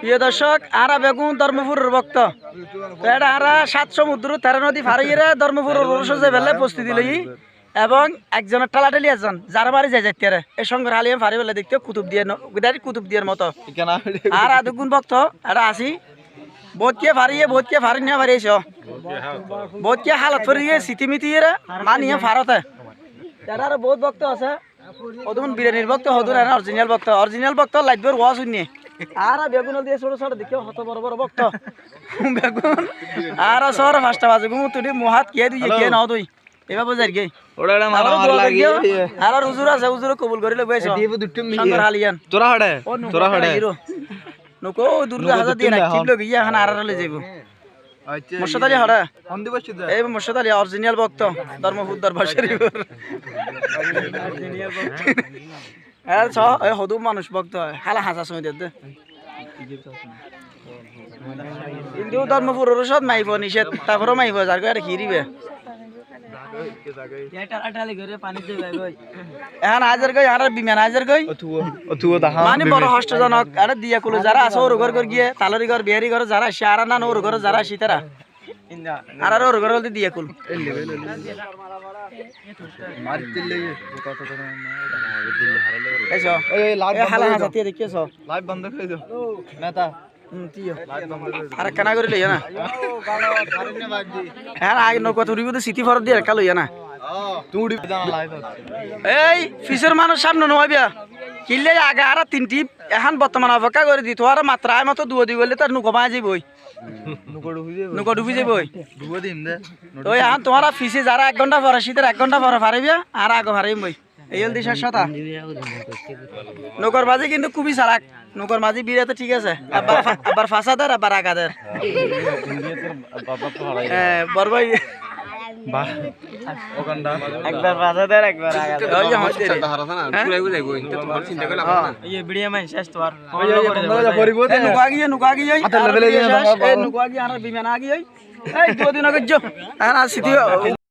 প্রিয় দর্শক আরা বেগুন ধর্মপুরের ভক্ত। এটা আরা সাত সমুদ্র তেরো নদী ফারিয়ে ধর্মপুরের যে বেলে প্রস্তুতি লই এবং একজনের টালাটালি একজন যার বাড়ি যাই যাইতে এই সঙ্গে হালিয়ে ফারি বেলে দেখতে কুতুব দিয়ে কুতুব দিয়ার মতো। আর আদুগুন ভক্ত এটা আসি। বোধকে ফারিয়ে বোধকে ফারি নিয়ে ফারিয়েছ বোধকে হালত ফরিয়ে সিটিমিতি মানিয়ে ফারতে। তারা আরও বহুত ভক্ত আছে। অদুন বিরিয়ানির ভক্ত হদুর এনে অরিজিনাল ভক্ত। অরিজিনাল ভক্ত লাইটবের ওয়া শুনিয়ে। আর বেগুন দিয়ে ছোট ছোট দেখে হত বড় বড় ভক্ত। বেগুন। আর সর পাঁচটা বাজে গুম তুই মহাত কে দুই কে নাও তুই। এবার বুঝার গে। ওটা একটা মারা আর লাগি। আর উজুর আছে উজুর কবুল করিলে বইছ। শঙ্কর হালিয়ান। তোরা হড়ে তোরা হড়ে নকো দুর্গা হাজার দিয়ে রাখি লোক ইয়া এখন আর লই যাইব মোর্শদ আলী হড়া। এই মোর্শদ আলী অরিজিনাল ভক্ত ধর্মপুর দরবার হ্যাঁ ছ হদু মানুষ, ভক্ত হয়। হালা হাসা সময় দে কিন্তু ধর্মপুর ওষুধ মাইব নিষেধ তারপরে মাইব যার কাছে খিরিবে এখন হাজার গই আর বিমান হাজার গই মানে বড় হষ্টজনক আরে দিয়া কুলো যারা আছে ওর ঘর গিয়ে তালরি ঘর বিহারি ঘর যারা আসে আর না ওর ঘর যারা আসি তারা আর আর ওর ঘর দিয়া কুল। এসো ওই লাইভ হালা হাসা তিয়া দেখিয়েছো লাইভ বন্ধ করে দাও। নেতা হ্যাঁ এই মানুষ সামনে নয় বিয়া। কিনলে আগে আর তিনটি এখন বর্তমান অপেক্ষা করে দিত আর মাত্র মতো দুয়া দি গেলে তার নুকো মায় যাবই নুকো ডুবি যাবই দে। তো এখন তোমারা ফিসে যারা এক ঘণ্টা পরে শীতের এক ঘণ্টা পরে পারিবে আর আগে পারিম বই দিশার সাথা নৌকর মাঝি কিন্তু খুবই সারাক নৌকর মাঝি বিরাতে ঠিক আছে। আবার ফা- আবার আগাদের। হ্যাঁ একবার ফাঁসাদের একবার। হ্যাঁ। পরিবো এই নুকা গিয়ে গিয়ে হাতের আর বিমান আগিয়ে এই দুদিন আগে যো। আর সিটি